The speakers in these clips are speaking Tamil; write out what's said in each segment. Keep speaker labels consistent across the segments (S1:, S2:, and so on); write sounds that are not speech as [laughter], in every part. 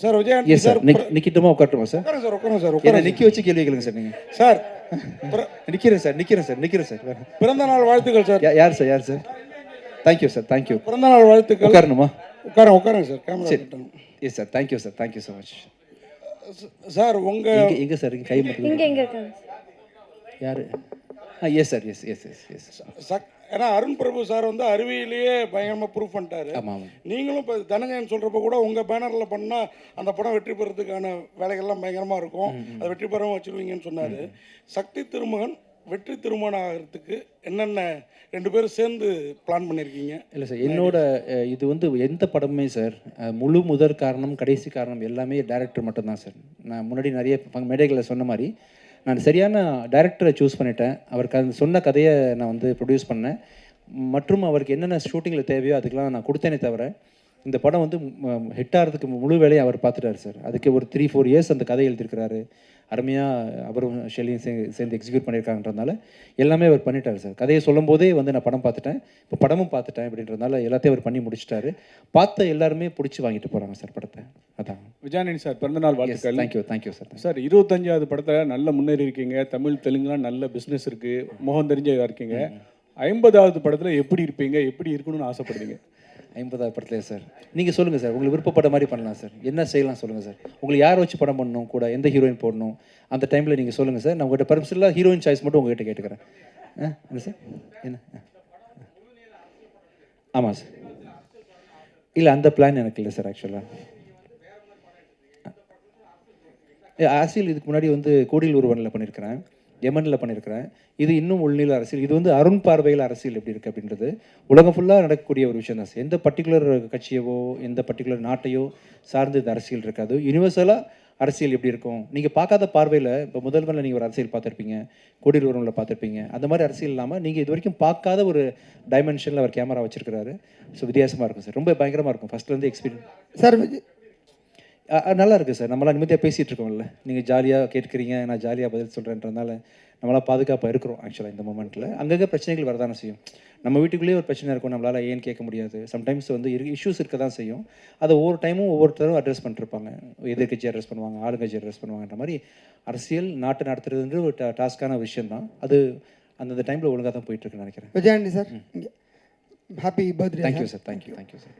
S1: சார் விஜயாண்டி
S2: எஸ்
S1: சார்
S2: நிக்கட்டுமா உட்காரட்டுமா சார்
S1: உட்காருங்க சார் உட்காருங்க சார் உட்காருங்க
S2: நிக்க வச்சு கேள்வி கேளுங்க சார் நீங்க
S1: சார்
S2: நிக்கிறேன் சார் நிக்கிறேன் சார் நிக்கிறேன் சார்
S1: பிறந்த நாள் வாழ்த்துக்கள் சார்
S2: யார் சார் யார் சார் தேங்க்யூ சார் தேங்க்யூ
S1: பிறந்த நாள் வாழ்த்துக்கள்.
S2: உட்காரணுமா?
S1: உட்காருங்க உட்காருங்க sir. Camera.
S2: Yes sir thank you sir thank you so much
S1: sir உங்க
S2: எங்க எங்க சார் கை மட்டும்
S3: இங்க எங்க
S2: யாரு? ஆ yes sir yes yes yes yes
S1: ஏன்னா அருண் பிரபு சார் வந்து அறிவியலையே பயங்கரமா ப்ரூவ் பண்ணிட்டாரு. நீங்களும் இப்போ தனஞ்சயன் சொல்றப்ப கூட உங்க பேனர்ல பண்ணா அந்த படம் வெற்றி பெறதுக்கான வேலைகள்லாம் பயங்கரமா இருக்கும். அது வெற்றி பெறவும் வச்சிருவீங்கன்னு சொன்னாரு. சக்தி திருமகன் வெற்றி திருமணம் ஆகிறதுக்கு என்னென்ன ரெண்டு பேரும் சேர்ந்து பிளான் பண்ணியிருக்கீங்க
S2: இல்லை சார் என்னோட இது வந்து எந்த படமுமே சார் முழு முதற் காரணம் கடைசி காரணம் எல்லாமே டேரக்டர் மட்டும்தான் சார். நான் முன்னாடி நிறைய மேடைகளில் சொன்ன மாதிரி நான் சரியான டைரக்டரை சூஸ் பண்ணிட்டேன். அவருக்கு அந்த சொன்ன கதையை நான் வந்து ப்ரொடியூஸ் பண்ணேன். மற்றும் அவருக்கு என்னென்ன ஷூட்டிங்கில் தேவையோ அதுக்கெல்லாம் நான் கொடுத்தேனே தவிர இந்த படம் வந்து ஹிட் ஆகிறதுக்கு முழு வேலையை அவர் பார்த்துட்டார் சார். அதுக்கு ஒரு த்ரீ ஃபோர் இயர்ஸ் அந்த கதை எழுதியிருக்கிறாரு. அருமையாக அவரும் ஷெல்லியும் சே சேர்ந்து எக்ஸிக்யூட் பண்ணியிருக்காங்கன்றதுனால எல்லாமே அவர் பண்ணிட்டார் சார். கதையை சொல்லும் போதே வந்து நான் படம் பார்த்துட்டேன். இப்போ படமும் பார்த்துட்டேன் அப்படின்றதுனால எல்லாத்தையும் அவர் பண்ணி முடிச்சிட்டாரு. பார்த்த எல்லாருமே பிடிச்சி வாங்கிட்டு போகிறாங்க சார் படத்தை. அதான்.
S4: விஜயானி சார் பிறந்தநாள் வாழ்த்துக்கள்.
S2: Thank you thank you sir.
S4: சார் இருபத்தஞ்சாவது படத்தில் நல்ல முன்னேறி இருக்கீங்க. தமிழ் தெலுங்குலாம் நல்ல பிஸ்னஸ் இருக்கு. முகம் தெரிஞ்ச இதா இருக்கீங்க. ஐம்பதாவது படத்தில் எப்படி இருப்பீங்க? எப்படி இருக்கணும்னு ஆசைப்படுறீங்க?
S2: ஐம்பதாவது படத்துலையே சார் நீங்கள் சொல்லுங்கள் சார் உங்களுக்கு விருப்பப்பட்ட மாதிரி பண்ணலாம் சார் என்ன செய்யலாம் சொல்லுங்கள் சார் உங்களுக்கு யாரை வச்சு படம் பண்ணணும் கூட? எந்த ஹீரோயின் போடணும்? அந்த டைமில் நீங்கள் சொல்லுங்கள் சார் நான் உங்கள்கிட்ட பர்மிஷனில் ஹீரோயின் சாய்ஸ் மட்டும் உங்கள்கிட்ட கேட்டுக்கிறேன். ஆ என்ன சார் என்ன? ஆ. ஆமாம் சார் இல்லை அந்த பிளான் எனக்கு இல்லை சார் ஆக்சுவலாக ஆசியில் இதுக்கு முன்னாடி வந்து கோடியில் ஒருவனில் பண்ணியிருக்கிறேன் யமனில் பண்ணியிருக்கிறேன். இது இன்னும் உள்நிலை அரசியல். இது வந்து அருண் பார்வையில் அரசியல் எப்படி இருக்குது அப்படின்றது. உலகம் ஃபுல்லாக நடக்கக்கூடிய ஒரு விஷயம் தான். சார். எந்த பர்டிகுலர் கட்சியவோ எந்த பர்டிகுலர் நாட்டையோ சார்ந்து இந்த அரசியல் இருக்காது. யூனிவர்சலாக அரசியல் எப்படி இருக்கும்? நீங்கள் பார்க்காத பார்வையில் இப்போ முதல்வரில் நீங்கள் ஒரு அரசியல் பார்த்துருப்பீங்க. கோடி ஒருவனில் பார்த்துருப்பீங்க. அந்த மாதிரி அரசியல் இல்லாமல் நீங்கள் இது வரைக்கும் பார்க்காத ஒரு டைமென்ஷனில் அவர் கேமரா வச்சிருக்கிறாரு. ஸோ வித்தியாசமாக இருக்கும் சார் ரொம்ப பயங்கரமாக இருக்கும். ஃபஸ்ட்லேருந்து எக்ஸ்பீரியன்ஸ்
S5: சார்
S2: நல்லா இருக்குது சார். நம்மளாம் நிம்மதியாக பேசிகிட்டு இருக்கோம்ல. நீங்கள் ஜாலியாக கேட்குறீங்க நான் ஜாலியாக பதில் சொல்கிறேன்றதுனால நம்மளாம் பாதுகாப்பாக இருக்கிறோம் ஆக்சுவலாக இந்த மூமெண்ட்டில் அங்கங்கே பிரச்சனைகள் வரதானே செய்யும். நம்ம வீட்டுக்குள்ளேயே ஒரு பிரச்சனை இருக்கும் நம்மளால் ஏன்னு கேட்க முடியாது. சம்டைம்ஸ் வந்து இஷ்யூஸ் இருக்க தான் செய்யும். அதை ஒவ்வொரு டைமும் ஒவ்வொருத்தரும் அட்ரஸ் பண்ணிருப்பாங்க. எதிர்கட்சி அட்ரஸ் பண்ணுவாங்க ஆளுங்கட்சி அட்ரஸ் பண்ணுவாங்கன்ற மாதிரி அரசியல் நாட்டை நடத்துறதுன்ற ஒரு டாஸ்க்கான விஷயம் தான். அது அந்தந்த டைமில் ஒழுங்காக தான் போயிட்டுருக்குன்னு நினைக்கிறேன்.
S5: Vijayandi sir happy birthday
S2: thank you sir. Thank you thank you sir.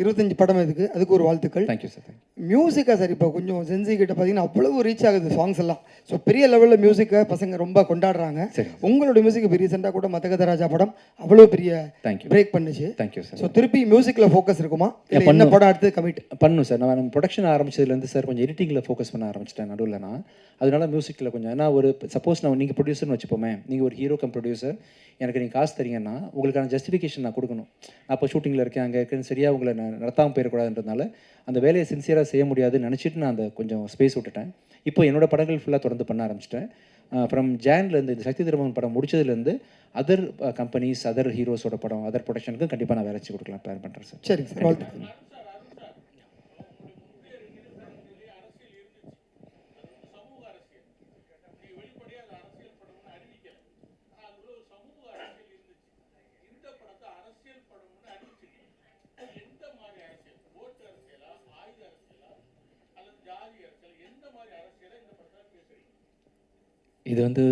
S5: இருபத்தஞ்சு படம் இதுக்கு. அதுக்கு ஒரு வாழ்த்துக்கள்.
S2: Thank you sir thank you
S5: மியூசிக்கா sir இப்போ கொஞ்சம் சென்சி கிட்ட பார்த்தீங்கன்னா அவ்வளவு ரீச் ஆகுது சாங்ஸ் எல்லாம். ஸோ பெரிய லெவலில் மியூசிக்கை பசங்க ரொம்ப கொண்டாடுறாங்க. உங்களோட மியூசிக் இப்போ ரீசெண்டாக கூட மதகதராஜா படம் அவ்வளோ பெரிய
S2: தேங்க்யூ
S5: பிரேக் பண்ணுச்சு.
S2: தேங்க்யூ சார்
S5: ஸோ திருப்பி மியூசிக்கில் ஃபோக்கஸ் இருக்குமா? என்ன. படம் அடுத்து கமிட்
S2: பண்ணும் சார் நான் ப்ரொடக்ஷன் ஆரம்பிச்சதுலேருந்து சார் கொஞ்சம் எடிட்டிங்கில் ஃபோக்கஸ் பண்ண ஆரம்பிச்சிட்டேன் நடுவில் நான். அதனால மியூசிக்கில் கொஞ்சம் ஏன்னா ஒரு சப்போஸ் நான் நீங்கள் ப்ரொடியூசர்னு வச்சுப்போமே. நீங்கள் ஒரு ஹீரோ கம் ப்ரொடியூசர் எனக்கு நீங்கள் காசு தரீங்கன்னா உங்களுக்கான ஜஸ்டிஃபிகேஷன் நான் கொடுக்கணும். நான் இப்போ ஷூட்டிங்கில் இருக்கேன் அங்கே இருக்கேன்னு சரியாக உங்களை நான் நடத்தாமல் போயிடக்கூடாதுன்றதுனால அந்த வேலையை சின்சியராக செய்ய முடியாதுன்னு நினச்சிட்டு நான் அந்த கொஞ்சம் ஸ்பேஸ் விட்டுட்டேன். இப்போ என்னோட படங்கள் ஃபுல்லாக தொடர்ந்து பண்ண ஆரம்பிச்சிட்டேன். ஃப்ரம் ஜான்லேருந்து இந்த சக்தி திருமகன் படம் முடிச்சதுலேருந்து அதர் கம்பெனிஸ் அதர் ஹீரோஸோட படம் அதர் ப்ரொடக்ஷனுக்கு கண்டிப்பாக நான் வேலை கொடுக்கலாம். பிளான் பண்ணுறேன் சார்.
S5: சரிங்க சார்.
S6: இது வந்து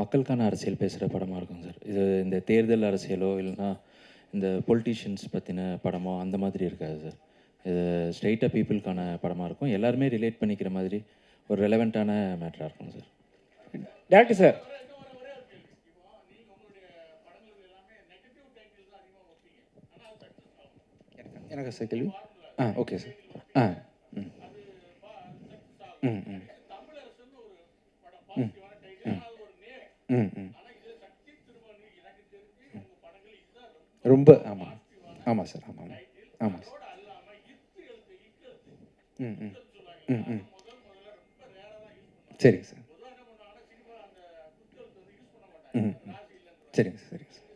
S6: மக்களுக்கான அரசியல் பேசுகிற படமாக இருக்கும் சார். இது இந்த தேர்தல் அரசியலோ இல்லைன்னா இந்த பொலிட்டீஷியன்ஸ் பற்றின படமோ அந்த மாதிரி இருக்காது சார். இது ஸ்ட்ரெயிட்டாக பீப்புளுக்கான படமாக இருக்கும். எல்லாருமே ரிலேட் பண்ணிக்கிற மாதிரி ஒரு ரெலவெண்ட்டான மேட்டராக இருக்கும் சார்.
S7: டேரக்டர் சார்
S2: எனக்கு சார் கேள்வி? ஆ. ஓகே சார் ஆ. ம். ம் ம் ம் ம் ரொம்ப ஆமாம் ஆமாம் சார். ஆமாம் ஆமாம் சார். ம் ம். ம் ம். சரிங்க சார். ம் ம். சரிங்க சார் சரிங்க சார்.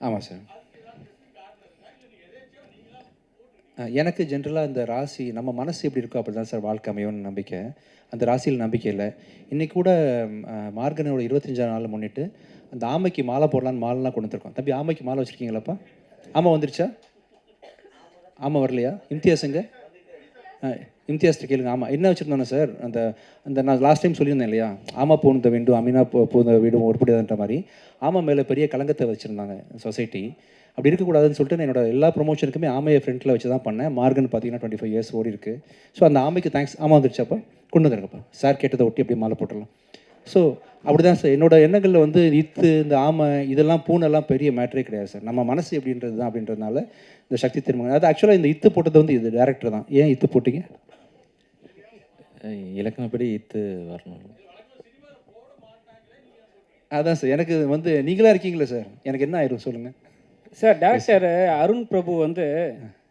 S2: ஆமாம் சார். எனக்கு ஜென்ரலாக இந்த ராசி நம்ம மனசு எப்படி இருக்கோ அப்படி தான் சார் வாழ்க்கை அமையும்னு நம்பிக்கை. அந்த ராசியில் நம்பிக்கை இல்லை. இன்றைக்கி கூட மார்கனோட இருபத்தஞ்சாம் நாள் முன்னிட்டு அந்த ஆமைக்கு மாலை போடலான்னு மாலைலாம் கொண்டு தம்பி ஆமைக்கு மாலை வச்சுருக்கீங்களாப்பா? ஆமாம் வந்துருச்சா? ஆமாம் வரலையா? இம்தியாஸுங்க இம்தியாஸ்ட்டு கேளுங்க. ஆமாம் என்ன வச்சுருந்தோன்னா சார்? அந்த அந்த நான் லாஸ்ட் டைம் சொல்லியிருந்தேன் இல்லையா? ஆமாம் பூந்த வீண்டும் அமீனா போ பூந்த வீடும் உருப்படியாதுன்ற மாதிரி. ஆமாம் மேலே பெரிய களங்கத்தை வச்சுருந்தாங்க சொசைட்டி அப்படி இருக்கக்கூடாதுன்னு சொல்லிட்டு நான் என்னோட எல்லா ப்ரொமோஷனுக்குமே ஆமையை ஃப்ரெண்டில் வச்சு தான் பண்ணேன். மார்கன் பார்த்தீங்கன்னா டுவெண்ட்டி ஃபைவ் இயர்ஸ் ஓடி இருக்குது ஸோ அந்த ஆமைக்கு தேங்க்ஸ் ஆமா வந்துருச்சாப்பா கொண்டு வந்துருங்கப்பா. சார் கேட்டதை ஒட்டி அப்படியே மாலை போட்டுடலாம். ஸோ அப்படி தான் சார். என்னோட எண்ணங்களில் வந்து இத்து இந்த ஆமை இதெல்லாம் பூனெல்லாம் பெரிய மேட்ரே கிடையாது சார். நம்ம மனசு எப்படின்றது தான் அப்படின்றதுனால இந்த சக்தி திருமணம். அது ஆக்சுவலாக இந்த இத்து போட்டது வந்து இது டேரக்டர் தான். ஏன் இத்து போட்டீங்க?
S6: இலக்கணப்படி இத்து வரணும்.
S2: அதான் சார் எனக்கு வந்து நீங்களா இருக்கீங்களே சார்? எனக்கு என்ன ஆயிரும் சொல்லுங்கள்
S7: சார் டேரக்டர் அருண் பிரபு வந்து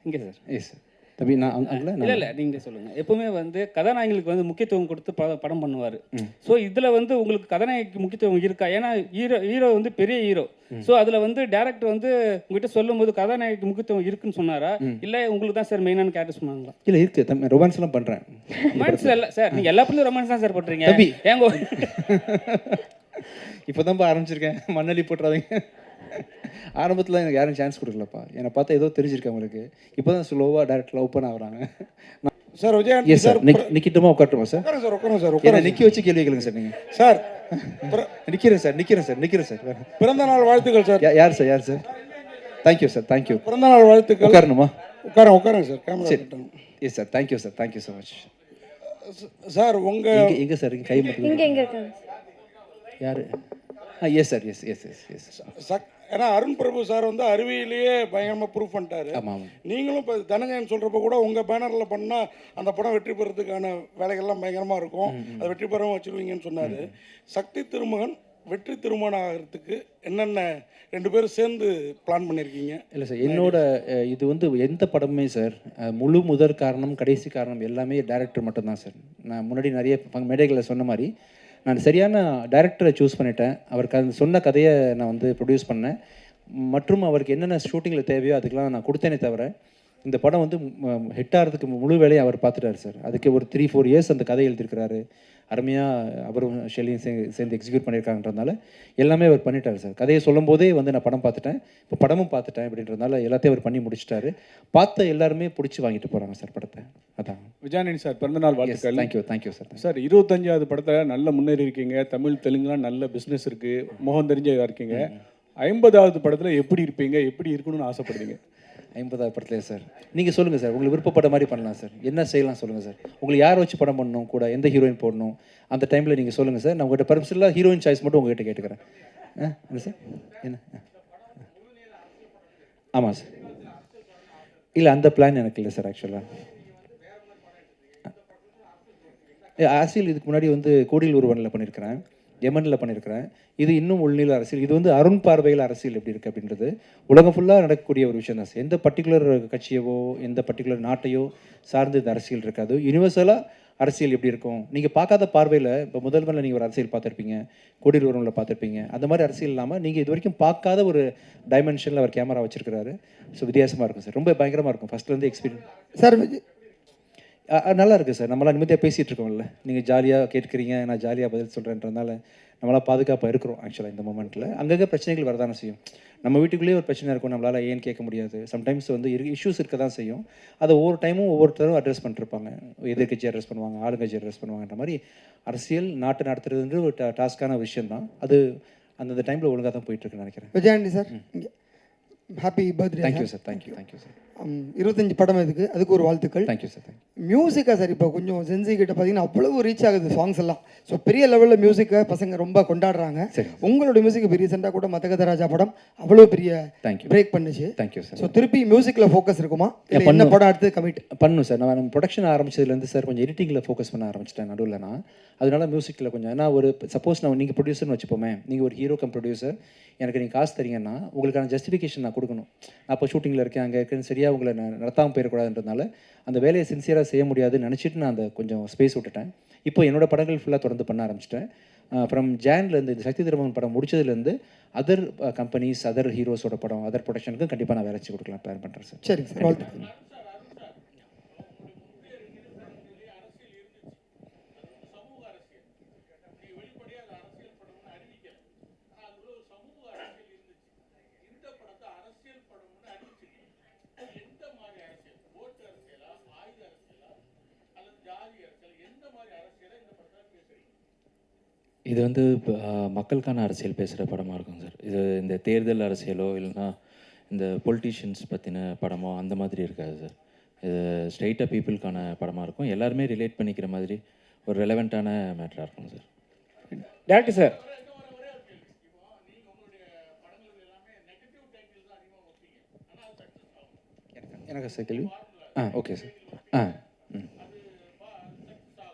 S7: இங்கே சார்.
S2: எஸ் சார் தம்பி நான் அங்கல
S7: இல்லை இல்லை நீங்கள் சொல்லுங்கள் எப்பவுமே வந்து கதாநாயகிகளுக்கு வந்து முக்கியத்துவம் கொடுத்து ப படம் பண்ணுவார். ஸோ இதில் வந்து உங்களுக்கு கதாநாயகிக்கு முக்கியத்துவம் இருக்கா? ஏன்னா ஹீரோ ஹீரோ வந்து பெரிய ஹீரோ. ஸோ அதில் வந்து டேரக்டர் வந்து உங்ககிட்ட சொல்லும்போது கதாநாயகிக்கு முக்கியத்துவம் இருக்குன்னு சொன்னாரா? இல்லை உங்களுக்கு தான் சார் மெயினான கேரக்டர் சொன்னாங்களா?
S2: இல்லை இருக்குது தம்பி ரொமான்ஸ்லாம் பண்ணுறேன்
S7: ரொமான்ஸ் இல்லை சார் நீங்கள் எல்லா படத்துலையும் ரொமான்ஸ் தான் சார் பண்ணுறீங்க. ஏங்க [laughs]
S2: இப்போ தான்ப்பா ஆரம்பிச்சிருக்கேன். மண்ணலி போட்டுறாதீங்க. ஆரம்பத்தில் எனக்கு யாரும் சான்ஸ் கொடுக்கலப்பா. என்னை பார்த்தா ஏதோ தெரிஞ்சிருக்கு அவங்களுக்கு. இப்போ தான் ஸ்லோவாக டேரக்ட் லவ் பண்ண வராங்க
S1: சார் விஜயகாந்த்
S2: எஸ் சார் நிக் நிக்கிட்டுமா உட்காட்டுமா சார்
S1: சார் உட்காருங்க சார் உட்காருங்க.
S2: நிற்க வச்சு கேள்வி கேளுங்க சார் நீங்கள்
S1: சார்
S2: நிற்கிறேன் சார் நிற்கிறேன் சார் நிற்கிறேன் சார்
S1: பிறந்த நாள் வாழ்த்துக்கள் சார்
S2: யார் சார் யார் சார் தேங்க்யூ சார் தேங்க்யூ
S1: பிறந்த நாள் வாழ்த்துக்கள்.
S2: உட்காரணுமா?
S1: உட்காருங்க உட்காருங்க சார். கேமரா
S2: சரி yes sir thank you sir thank you so much
S1: sir உங்க
S2: எங்கே எங்கே சார் கை மட்டும்
S3: இங்க எங்க இருக்காங்க
S2: யார்? ஆ yes sir yes yes yes yes
S1: chuck ஏன்னா அருண் பிரபு சார் வந்து அறிவியலையே பயங்கரமா ப்ரூவ் பண்ணிட்டாரு. நீங்களும் இப்போ தனஞ்சயன் சொல்கிறப்ப கூட உங்கள் பேனரில் பண்ணால் அந்த படம் வெற்றி பெறதுக்கான வேலைகள்லாம் பயங்கரமாக இருக்கும். அது வெற்றி பெறவும் வச்சிருவீங்கன்னு சொன்னார். சக்தி திருமகன் வெற்றி திருமணம் ஆகிறதுக்கு என்னென்ன ரெண்டு பேரும் சேர்ந்து பிளான் பண்ணியிருக்கீங்க
S2: இல்லை சார் என்னோட இது வந்து எந்த படமுமே சார் முழு முதற் காரணம் கடைசி காரணம் எல்லாமே டேரக்டர் மட்டும்தான் சார். நான் முன்னாடி நிறைய மேடைகளில் சொன்ன மாதிரி நான் சரியான டேரக்டரை சூஸ் பண்ணிட்டேன். அவருக்கு அந்த சொன்ன கதையை நான் வந்து ப்ரொடியூஸ் பண்ணேன். மற்றும் அவருக்கு என்னென்ன ஷூட்டிங்கில் தேவையோ அதுக்கெலாம் நான் கொடுத்தேனே தவிர இந்த படம் வந்து ஹிட் ஆகிறதுக்கு முழு வேலையை அவர் பார்த்துட்டாரு சார். அதுக்கு ஒரு த்ரீ ஃபோர் இயர்ஸ் அந்த கதை எழுதியிருக்கிறாரு. அருமையாக அவரும் ஷெல்லியும் சே சேர்ந்து எக்ஸிக்யூட் பண்ணியிருக்காங்கன்றதுனால எல்லாமே அவர் பண்ணிட்டார் சார். கதையை சொல்லும் போதே வந்து நான் படம் பார்த்துட்டேன். இப்போ படமும் பார்த்துட்டேன் அப்படின்றதுனால எல்லாத்தையும் அவர் பண்ணி முடிச்சிட்டாரு. பார்த்த எல்லாருமே பிடிச்சி வாங்கிட்டு போகிறாங்க சார் படத்தை. அதான்.
S4: விஜயானி சார் பிறந்தநாள் வாழ்த்துக்கள்.
S2: Thank you thank you sir.
S4: சார் இருபத்தஞ்சாவது படத்தில் நல்ல முன்னேறி இருக்கீங்க. தமிழ் தெலுங்குலாம் நல்ல பிஸ்னஸ் இருக்கு. முகம் தெரிஞ்சதா இருக்கீங்க. ஐம்பதாவது படத்தில் எப்படி இருப்பீங்க? எப்படி இருக்கணும்னு ஆசைப்படுறீங்க?
S2: ஐம்பதாவது படத்துலேயே சார். நீங்கள் சொல்லுங்கள் சார் உங்களுக்கு விருப்பப்பட்ட மாதிரி பண்ணலாம் சார். என்ன செய்யலாம் சொல்லுங்கள் சார். உங்களுக்கு யார் வச்சு படம் பண்ணணும் கூட எந்த ஹீரோயின் போடணும் அந்த டைமில் நீங்கள் சொல்லுங்கள் சார். நான் உங்கள்கிட்ட பர்மிஷனில் ஹீரோயின் சாய்ஸ் மட்டும் உங்ககிட்ட கேட்டுக்கிறேன். ஆ என்ன சார்? என்ன? ஆமாம் சார். இல்லை அந்த பிளான் எனக்கு இல்லை சார் ஆக்சுவலாக அரசியல் இதுக்கு முன்னாடி வந்து கோடியில் ஒருவனில் பண்ணியிருக்கிறேன் எமனில் பண்ணியிருக்கிறேன். இது இன்னும் உள்நிலை அரசியல். இது வந்து அருண் பார்வையில் அரசியல் எப்படி இருக்குது அப்படின்றது. உலகம் ஃபுல்லாக நடக்கக்கூடிய ஒரு விஷயம் தான். சார் எந்த பர்டிகுலர் கட்சியவோ எந்த பர்டிகுலர் நாட்டையோ சார்ந்து இந்த அரசியல் இருக்காது. யூனிவர்சலாக அரசியல் எப்படி இருக்கும்? நீங்கள் பார்க்காத பார்வையில் இப்போ முதல்வரில் நீங்கள் ஒரு அரசியல் பார்த்துருப்பீங்க. கோடியில் பார்த்துருப்பீங்க. அந்த மாதிரி அரசியல் இல்லாமல் நீங்கள் இது வரைக்கும் பார்க்காத ஒரு டைமென்ஷனில் அவர் கேமரா வச்சிருக்கிறாரு. ஸோ வித்தியாசமாக இருக்கும் சார் ரொம்ப பயங்கரமாக இருக்கும். ஃபஸ்ட்லேருந்து எக்ஸ்பீரியன்ஸ்
S5: சார்
S2: நல்லா இருக்குது சார். நம்மளாம் நிம்மதியாக பேசிகிட்டு இருக்கோம்ல நீங்கள் ஜாலியாக கேட்குறீங்க நான் ஜாலியாக பதில் சொல்கிறேன்றதுனால நம்மளாம் பாதுகாப்பாக இருக்கிறோம் ஆக்சுவலாக இந்த மூமெண்ட்டில் அங்கங்கே பிரச்சனைகள் வரதானே செய்யும். நம்ம வீட்டுக்குள்ளேயே ஒரு பிரச்சனை இருக்கும் நம்மளால் ஏன்னு கேட்க முடியாது. சம்டைம்ஸ் வந்து இஷ்யூஸ் இருக்க தான் செய்யும். அதை ஒவ்வொரு டைமும் ஒவ்வொருத்தரும் அட்ரஸ் பண்ணிருப்பாங்க. எதிர்கட்சி அட்ரஸ் பண்ணுவாங்க ஆளுங்கட்சி அட்ரஸ் பண்ணுவாங்கன்ற மாதிரி அரசியல் நாட்டை நடத்துறதுன்ற ஒரு டாஸ்க்கான விஷயம் தான் அது அந்தந்த டைமில் ஒழுங்காக தான் போயிட்டுருக்குன்னு நினைக்கிறேன்.
S5: Vijay Antony sir happy birthday
S2: thank you sir thank you thank you sir
S5: இருபத்தஞ்சு படம் இதுக்கு அதுக்கு ஒரு வாழ்த்துக்கள்.
S2: Thank you sir thank you
S5: மியூசிக்கா sir இப்போ கொஞ்சம் சென்சி கிட்ட பார்த்தீங்கன்னா அவ்வளவு ரீச் ஆகுது சாங்ஸ் எல்லாம். ஸோ பெரிய லெவலில் மியூசிக்கை பசங்க ரொம்ப கொண்டாடுறாங்க. உங்களோட மியூசிக் இப்போ ரீசெண்டாக கூட மதகத ராஜா படம் அவ்வளோ பெரிய
S2: தேங்க்யூ
S5: பிரேக் பண்ணுச்சு.
S2: தேங்க்யூ சார்
S5: ஸோ திருப்பி மியூசிக்கில் ஃபோக்கஸ் இருக்குமா?
S2: பண்ணும்.
S5: படம் அடுத்து கமிட்
S2: பண்ணும் சார் நான் ப்ரொடக்ஷன் ஆரம்பிச்சதுலேருந்து சார் கொஞ்சம் எடிட்டிங்கில் ஃபோக்கஸ் பண்ண ஆரம்பிச்சிட்டேன் நடுவில் நான். அதனால மியூசிக்கில் கொஞ்சம் ஏன்னா ஒரு சப்போஸ் நான் நீங்கள் ப்ரொடியூசர்னு வச்சுப்போமே. நீங்கள் ஒரு ஹீரோ கம் ப்ரொடியூசர் எனக்கு நீங்கள் காசு தரீங்கன்னா உங்களுக்கான ஜஸ்டிஃபிகேஷன் நான் கொடுக்கணும். நான் இப்போ ஷூட்டிங்கில் இருக்கேன் அங்கே இருக்கேன்னு சரியாக உங்களை நான் நடத்தாமல் போயிடக்கூடாதுன்றதுனால அந்த வேலையை சின்சியராக செய்ய முடியாதுன்னு நினச்சிட்டு நான் அந்த கொஞ்சம் ஸ்பேஸ் விட்டுட்டேன். இப்போ என்னோட படங்கள் ஃபுல்லாக தொடர்ந்து பண்ண ஆரம்பிச்சிட்டேன். ஃப்ரம் ஜான்லேருந்து இந்த சக்தி திருமகன் படம் முடிச்சதுலேருந்து அதர் கம்பெனிஸ் அதர் ஹீரோஸோட படம் அதர் ப்ரொடக்ஷனுக்கும் கண்டிப்பாக நான் வேலை கொடுக்கலாம் பிளான் பண்ணுறேன் சார்.
S5: சரிங்க சார்.
S6: இது வந்து இப்போ, ஆ, மக்களுக்கான அரசியல் பேசுகிற படமாக இருக்கும் சார். இது இந்த தேர்தல் அரசியலோ இல்லைன்னா இந்த பொலிட்டீஷியன்ஸ் பற்றின படமோ அந்த மாதிரி இருக்காது சார். இது ஸ்ட்ரெயிட்டாக பீப்புளுக்கான படமாக இருக்கும். எல்லாருமே ரிலேட் பண்ணிக்கிற மாதிரி ஒரு ரெலவெண்ட்டான மேட்டராக இருக்கும் சார்.
S7: டேரக்டர் சார்
S2: எனக்கு சார் கேள்வி? ஆ. ஓகே சார் ஆ ம்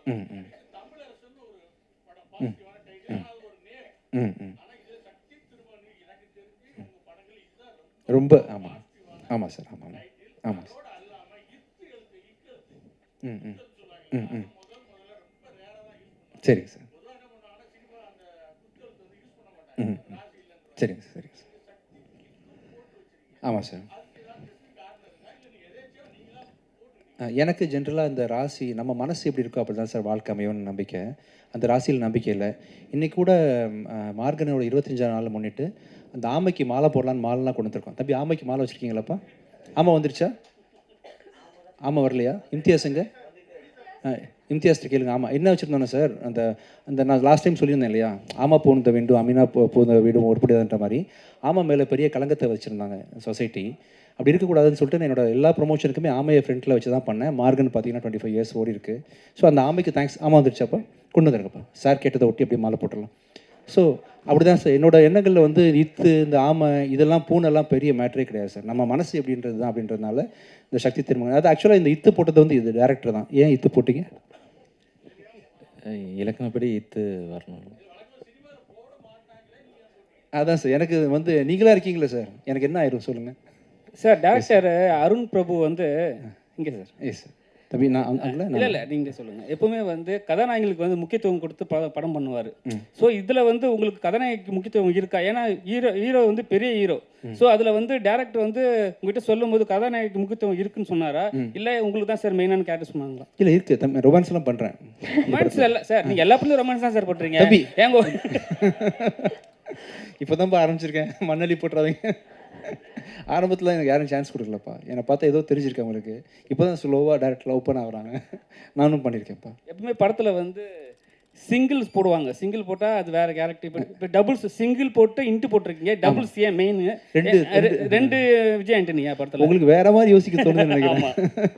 S2: ம் ம் ம் ம் ம் ம் ரொம்ப ஆமாம் ஆமாம் சார் ஆமாம் ஆமாம் ஆமாம் சார். ம் ம். ம் ம். சரிங்க சார். ம் சரிங்க சார் சரிங்க சார். ஆமாம் சார். எனக்கு ஜென்ரலாக இந்த ராசி நம்ம மனசு எப்படி இருக்கோ அப்படி தான் சார் வாழ்க்கை அமையும்னு நம்பிக்கை. அந்த ராசியில் நம்பிக்கை இல்லை. இன்றைக்கி கூட மார்கனோட இருபத்தஞ்சாம் நாள் முன்னிட்டு அந்த ஆமைக்கு மாலை போடலான்னு மாலைலாம் கொண்டு வந்துருக்கோம். தம்பி ஆமைக்கு மாலை வச்சுருக்கீங்களாப்பா? ஆமாம் வந்துருச்சா? ஆமாம் வரலையா? இம்தியாஸுங்க இம்தியாஸ்ட்டு கேளுங்க. ஆமாம் என்ன வச்சுருந்தோன்னா சார்? அந்த அந்த நான் லாஸ்ட் டைம் சொல்லியிருந்தேன் இல்லையா? ஆமா பூந்த வேண்டும் அமீனா போ போன வீடும் உருப்படியாதுன்ற மாதிரி. ஆமாம் மேலே பெரிய கலங்கத்தை வச்சுருந்தாங்க சொசைட்டி அப்படி இருக்கக்கூடாதுன்னு சொல்லிட்டு நான் என்னோட எல்லா ப்ரொமோஷனுக்குமே ஆமையை ஃப்ரெண்டில் வச்சு தான் பண்ணேன். மார்கன் பார்த்தீங்கன்னா டுவெண்ட்டி ஃபைவ் இயர்ஸ் ஓடி இருக்குது ஸோ அந்த ஆமைக்கு தேங்க்ஸ் ஆமாம் வந்துருச்சாப்பா? கொண்டு வந்துருங்கப்பா. சார் கேட்டதை ஒட்டி அப்படியே மாலை போட்டுடலாம். ஸோ அப்படி தான் சார் என்னோட எண்ணங்களில் வந்து இத்து இந்த ஆமை இதெல்லாம் பூனெல்லாம் பெரிய மேட்டரே கிடையாது சார் நம்ம மனசு எப்படின்றது தான் அப்படின்றதுனால இந்த சக்தி திருமணம். அது ஆக்சுவலாக இந்த இத்து போட்டது வந்து இது டேரக்டர் தான். ஏன் இத்து போட்டீங்க?
S6: இலக்கணப்படி இத்து வரணும்.
S2: அதான் சார் எனக்கு வந்து நீங்களா இருக்கீங்களா சார் எனக்கு என்ன ஆயிரும் சொல்லுங்கள்
S7: சார் டேரக்டர் அருண் பிரபு வந்து இங்கே சார்
S2: எஸ் சார் தம்பி நான்
S7: இல்லை இல்லை நீங்களே சொல்லுங்கள் எப்பவுமே வந்து கதாநாயகிகளுக்கு வந்து முக்கியத்துவம் கொடுத்து ப படம் பண்ணுவார். ஸோ இதில் வந்து உங்களுக்கு கதாநாயகிக்கு முக்கியத்துவம் இருக்கா? ஏன்னா ஹீரோ ஹீரோ வந்து பெரிய ஹீரோ. ஸோ அதில் வந்து டேரக்டர் வந்து உங்ககிட்ட சொல்லும்போது கதாநாயகிக்கு முக்கியத்துவம் இருக்குன்னு சொன்னாரா? இல்லை உங்களுக்கு தான் சார் மெயினான கேரக்டர் சொன்னாங்களா?
S2: இல்லை இருக்கு. தம்பி ரொமான்ஸ்லாம் பண்ணுறேன்
S7: ரொமான்ஸ் இல்லை சார். நீங்கள் எல்லா படத்துலையும் ரொமான்ஸ் தான் சார் பண்ணுறீங்க. ஏங்க [laughs]
S2: இப்போ தான்ப்பா ஆரம்பிச்சிருக்கேன். மண்ணலி போட்டுறாதீங்க. ஆரம்பத்தில் எனக்கு யாரும் சான்ஸ் கொடுக்கலப்பா. என்னை பார்த்தா ஏதோ தெரிஞ்சிருக்கேன் உங்களுக்கு இப்போ தான் ஸ்லோவாக டேரக்ட் ஓப்பன் ஆகுறாங்க. நானும் பண்ணியிருக்கேன்ப்பா
S7: எப்பவுமே படத்தில் வந்து சிங்கிள்ஸ் போடுவாங்க. சிங்கிள் போட்டால் அது வேற கேரக்டர் இப்போ இப்போ டபுள்ஸ் சிங்கிள் போட்டு இன்ட்டு போட்டிருக்கீங்க. டபுள்ஸ் ஏன் மெயின்
S2: ரெண்டு-
S7: ரெண்டு. விஜய் ஆண்டனியா படத்தில்?
S2: உங்களுக்கு வேற மாதிரி யோசிக்க தோணுதுன்னு [laughs] நினைக்கிறேன்.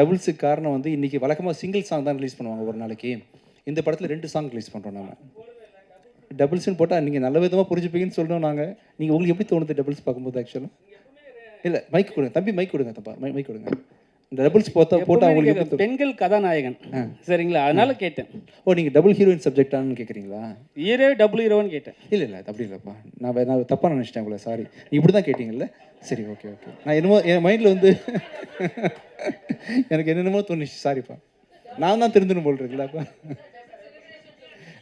S2: டபுள்ஸுக்கு காரணம் வந்து இன்னைக்கு வழக்கமாக சிங்கிள் சாங் தான் ரிலீஸ் பண்ணுவாங்க ஒரு நாளைக்கு. இந்த படத்தில் ரெண்டு சாங் ரிலீஸ் பண்ணுறோம் நம்ம டபுள்ஸ்னு போட்டால் நீங்கள் நல்ல விதமாக புரிஞ்சுப்பீங்கன்னு சொல்கிறோம் நாங்கள் நீங்கள் உங்களுக்கு எப்படி தோணுது டபுள்ஸ் பார்க்கும்போது ஆக்சுவலாக இல்லை மைக் கொடுங்க. தம்பி மைக் கொடுங்க தப்பா. மை மைக் கொடுங்க. இந்த டபுள்ஸ் போட்டா போட்டால் உங்களுக்கு?
S7: பெண்கள் கதாநாயகன். சரிங்களா? அதனால கேட்டேன்.
S2: ஓ நீங்கள் டபுள் ஹீரோயின் சப்ஜெக்டானு கேட்குறீங்களா
S7: ஹீரோ டபுள் ஹீரோன்னு கேட்டேன்.
S2: இல்லை இல்லை அப்படி இல்லைப்பா. நான் நான் தப்பாக நினச்சிட்டேன் உங்களை. சாரி இப்படி தான் கேட்டிங்கல்ல? சரி ஓகே ஓகே நான் என்னமோ என் மைண்டில் வந்து [laughs] எனக்கு என்னென்னமோ தோணுச்சு. சாரிப்பா நான் தான் திருந்தணும் போல் இருக்குல்லப்பா.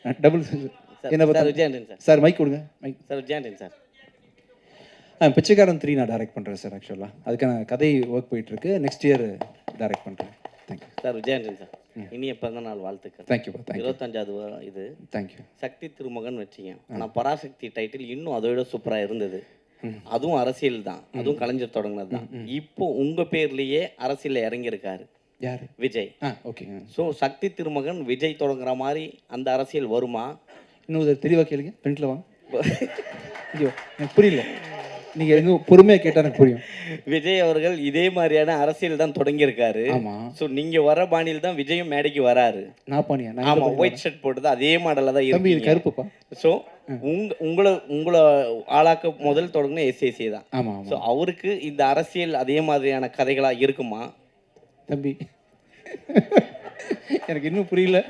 S2: [laughs] டபுள் என்ன
S3: சார்
S2: பார்த்தா
S3: விஜயாண்டன் சார்.
S2: சார் மைக் கொடுங்க மைக்
S3: சார் விஜயாண்டன் சார்.
S2: ஆ பிச்சைக்காரன் த்ரீ நான் டைரக்ட் பண்ணுறேன் சார் ஆக்சுவலாக அதுக்கான கதை ஒர்க் போயிட்டுருக்கு. நெக்ஸ்ட் இயர் டைரக்ட் பண்ணுறேன் thank you
S3: sir Vijay Antony sir. இனிய பிறந்த நாள் வாழ்த்துக்கள்
S2: தேங்க்யூ
S3: இருபத்தஞ்சாவது வ- இது
S2: தேங்க்யூ
S3: சக்தி திருமகன் வச்சிங்க ஆனால் பராசக்தி டைட்டில் இன்னும் அதை விட சூப்பராக இருந்தது அதுவும் அரசியல் தான். அதுவும் கலைஞர் தொடங்கினது தான். இப்போ உங்க பேர்லயே அரசியல்ல இறங்கியிருக்காரு.
S2: யார்?
S3: விஜய்.
S2: ஓகே
S3: ஸோ சக்தி திருமகன் விஜய் தொடங்குற மாதிரி அந்த அரசியல் வருமா?
S2: இன்னும் தெளிவாக கேளுங்க. ஃப்ரண்ட்டில் வாங்க. ஐயோ எனக்கு புரியல. நீங்கள் எங்க பொறுமையாக கேட்டால் எனக்கு புரியும்.
S3: விஜய் அவர்கள் இதே மாதிரியான அரசியல் தான் தொடங்கியிருக்காரு.
S2: ஆமாம்
S3: ஸோ நீங்க வர பாணியில் தான் விஜயும் மேடைக்கு வராரு.
S2: நான் பானியா நான்
S3: ஆமா
S2: எங்க
S3: ஒயிட் ஷர்ட் போட்டது அதே மாடலில் தான்
S2: தம்பி இது கருப்புப்பா?
S3: ஸோ உங்க உங்களை உங்களை ஆளாக்க முதல் தொடங்கின எஸ்ஏசி தான்.
S2: ஆமாம்
S3: ஸோ
S2: ஆமாம்
S3: அவருக்கு இந்த அரசியல் அதே மாதிரியான கதைகளா இருக்குமா?
S2: தம்பி. எனக்கு இன்னும் புரியல.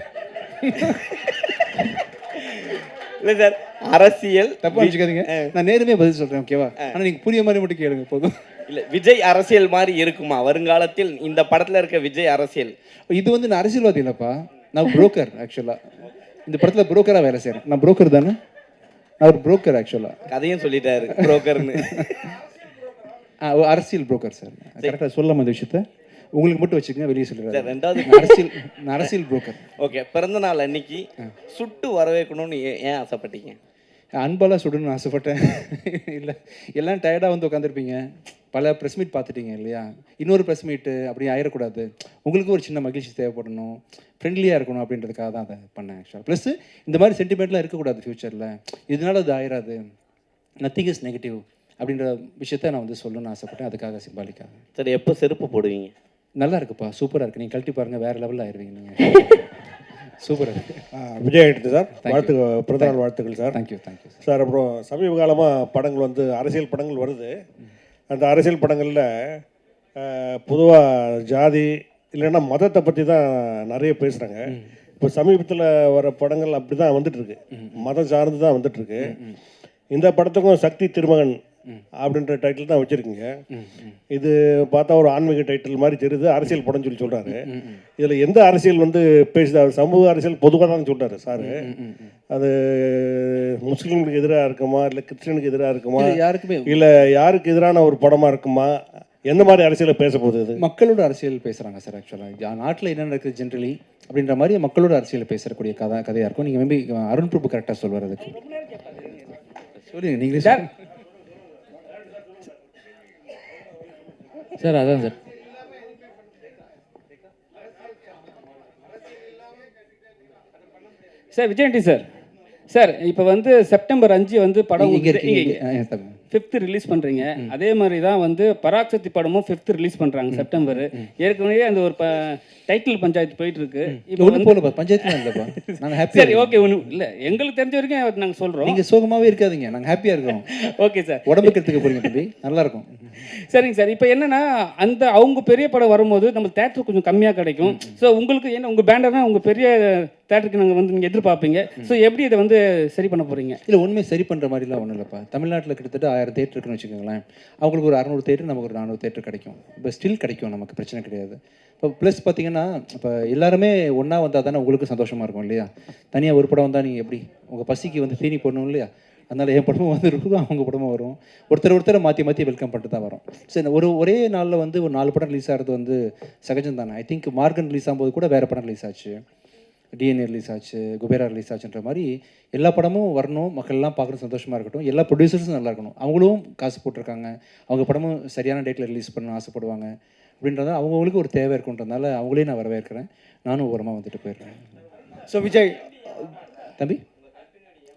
S3: இல்லை சார் அரசியல்.
S2: தப்பா நினச்சிக்காதீங்க. நான் நேருமே பதில் சொல்கிறேன் ஓகேவா ஆனால் நீங்கள் புரிய மாதிரி மட்டும் கேளுங்க போதும்.
S3: இல்ல விஜய் அரசியல் மாதிரி இருக்குமா? வருங்காலத்தில் இந்த படத்துல இருக்க விஜய் அரசியல்.
S2: இது வந்து நான் அரசியல்வாதி இல்லைப்பா. நான் புரோக்கர் ஆக்சுவலாக இந்த படத்தில் புரோக்கராக வேலை செய்கிறேன் நான் புரோக்கர் தானே? நான் ஒரு புரோக்கர் ஆக்சுவலாக
S3: கதையும் சொல்லிட்டாரு புரோக்கர்னு
S2: அரசியல் புரோக்கர் சார். கரெக்டாக சொல்லாம இந்த விஷயத்த? உங்களுக்கு மட்டும் வச்சுக்கங்க வெளியே
S3: சார்
S2: சொல்லிடுறேன்
S3: ரெண்டாவது
S2: அரசியல் அரசியல் புரோக்கர்
S3: ஓகே பிறந்த நாள் அன்னைக்கு சுட்டு வரவேற்கணும்னு ஏன் ஏன் ஆசைப்பட்டீங்க?
S2: அன்பாலாம் சுடணும்னு ஆசைப்பட்டேன். [laughs] இல்லை எல்லாம் டயர்டாக வந்து உட்காந்துருப்பீங்க பல ப்ரெஸ் மீட் பார்த்துட்டீங்க இல்லையா? இன்னொரு ப்ரெஸ் மீட்டு அப்படி ஆயிடக்கூடாது உங்களுக்கு ஒரு சின்ன மகிழ்ச்சி தேவைப்படணும். ஃப்ரெண்ட்லியாக இருக்கணும் அப்படின்றதுக்காக தான் அதை பண்ணேன் ஆக்சுவலாக ப்ளஸ் இந்த மாதிரி சென்டிமெண்ட்லாம் இருக்கக்கூடாது ஃப்யூச்சரில் இதனால அது ஆயிராது. நத்திங் இஸ் நெகட்டிவ் அப்படின்ற விஷயத்த நான் வந்து சொல்லணும்னு ஆசைப்பட்டேன். அதுக்காக சிம்பாலிக்காக
S3: சரி எப்போ செருப்பு போடுவீங்க?
S2: நல்லா இருக்குப்பா சூப்பராக இருக்கு. நீங்கள் கழட்டி பாருங்கள் வேறு லெவலில் ஆயிடுவீங்க நீங்கள் சூப்பராக இருக்கு.
S8: ஆ, விஜய் எடுத்து சார் வாழ்த்து பிறந்தநாள் வாழ்த்துக்கள் சார்.
S2: தேங்க்யூ தேங்க்யூ
S8: சார் அப்புறம் சமீப காலமாக படங்கள் வந்து அரசியல் படங்கள் வருது. அந்த அரசியல் படங்களில் பொதுவாக ஜாதி இல்லைன்னா மதத்தை பற்றி தான் நிறைய பேசுகிறாங்க இப்போ சமீபத்தில் வர படங்கள் அப்படி தான் வந்துட்டுருக்கு மதம் சார்ந்து தான் வந்துட்டுருக்கு இந்த படத்துக்கும் சக்தி திருமகன் அப்படின்ற டைட்டில் தான் வச்சுருக்கீங்க. இது பார்த்தா ஒரு ஆன்மீக டைட்டில் மாதிரி தெரியுது. அரசியல் படம்னு சொல்லி சொல்கிறாரு இதில் எந்த அரசியல் வந்து பேசுது? அவர் சமூக அரசியல் பொதுவாக தான் சொல்கிறாரு சார். அது முஸ்லீம்களுக்கு எதிராக இருக்குமா? இல்லை கிறிஸ்டினுக்கு எதிராக இருக்குமா?
S2: இது யாருக்குமே
S8: இல்லை. யாருக்கு எதிரான ஒரு படமாக இருக்குமா? எந்த மாதிரி அரசியலை பேச போகுது இது?
S2: மக்களோட அரசியல் பேசுகிறாங்க சார் ஆக்சுவலாக நாட்டில் என்ன நடக்குது ஜென்ரலி அப்படின்ற மாதிரி மக்களோட அரசியல் பேசக்கூடிய கதை கதையாக இருக்கும். நீங்கள் மேபி அருண் பிரபு கரெக்டாக சொல்வார் அதுக்கு. சொல்லுங்க நீங்களே சொல்லுங்க.
S6: சார் அதான் sir.
S7: Sir Vijay Antony sir. Sir இப்போ வந்து செப்டம்பர் அஞ்சு வந்து படம். ஃபிஃப்த் ரிலீஸ் பண்றீங்க. அதே மாதிரி தான் வந்து பராக்சக்தி படமும் ஃபிஃப்த் ரிலீஸ் பண்றாங்க செப்டம்பர். ஏற்கனவே அந்த ஒரு டைட்டில் பஞ்சாயத்து போயிட்டு இருக்கு இப்போ
S2: ஒன்றும் போகலப்பா பஞ்சாயத்துலாம் இல்லைப்பா [laughs] நாங்கள் ஹாப்பியாக
S7: சரி ஓகே ஒன்று இல்லை. எங்களுக்கு தெரிஞ்ச வரைக்கும் நாங்கள் சொல்கிறோம்
S2: நீங்கள் சோகமாகவே இருக்காதீங்க நாங்கள் ஹாப்பியாக இருக்கிறோம்
S7: ஓகே [laughs] சார்
S2: உடம்புக்கு எடுத்துக்க போறீங்க தம்பி. நல்லா இருக்கும்.
S7: சரிங்க சார் இப்போ என்னன்னா அந்த அவங்க பெரிய படம் வரும்போது நம்ம தேட்டர் கொஞ்சம் கம்மியாக கிடைக்கும். ஸோ உங்களுக்கு என்ன உங்கள் பேண்டர்னா உங்கள் பெரிய தேட்டருக்கு நாங்கள் வந்து நீங்கள் எதிர்பார்ப்பீங்க. ஸோ எப்படி இதை வந்து சரி பண்ண போகிறீங்க
S2: இல்லை உண்மையை சரி பண்ணுற மாதிரிலாம் ஒன்றும் இல்லைப்பா. தமிழ்நாட்டில் கிட்டத்தட்ட ஆயிரம் தேட்டர் இருக்குன்னு வச்சுக்கோங்களேன். அவங்களுக்கு ஒரு அறநூறு தேட்டர் நமக்கு ஒரு நானூறு தேட்டர் கிடைக்கும். இப்போ ஸ்டில் கிடைக்கும் நமக்கு பிரச்சனை கிடையாது. இப்போ ப்ளஸ் பார்த்தீங்கன்னா இப்போ எல்லாருமே ஒன்றா வந்தால் தானே உங்களுக்கு சந்தோஷமாக இருக்கும் இல்லையா? தனியாக ஒரு படம் வந்தால் நீங்கள் எப்படி? உங்கள் பசிக்கு வந்து தீனி போடணும் இல்லையா? அதனால் என் படமும் வந்து இருக்கும் அவங்க படமும் வரும். ஒருத்தர் ஒருத்தரை மாற்றி மாற்றி வெல்கம் பண்ணிட்டு தான் வரும். சரி ஒரு ஒரே நாளில் வந்து ஒரு நாலு படம் ரிலீஸ் ஆகிறது வந்து சகஜம் தானே? ஐ திங்க் மார்கன் ரிலீஸ் ஆகும்போது கூட வேறு படம் ரிலீஸ் ஆச்சு. டிஎன்ஏ ரிலீஸ் ஆச்சு குபேரா ரிலீஸ் ஆச்சுன்ற மாதிரி எல்லா படமும் வரணும் மக்கள்லாம் பார்க்கணும் சந்தோஷமாக இருக்கட்டும். எல்லா ப்ரொடியூசர்ஸும் நல்லா இருக்கணும். அவங்களும் காசு போட்டிருக்காங்க. அவங்க படமும் சரியான டேட்டில் ரிலீஸ் பண்ண ஆசைப்படுவாங்க. அப்படின்றத அவங்கவுங்களுக்கு ஒரு தேவை இருக்குன்றதுனால அவங்களையும் நான் வரவேற்கிறேன். நானும் ஓரமாக வந்துட்டு போயிடுறேன்.
S5: ஸோ விஜய்
S2: தம்பி?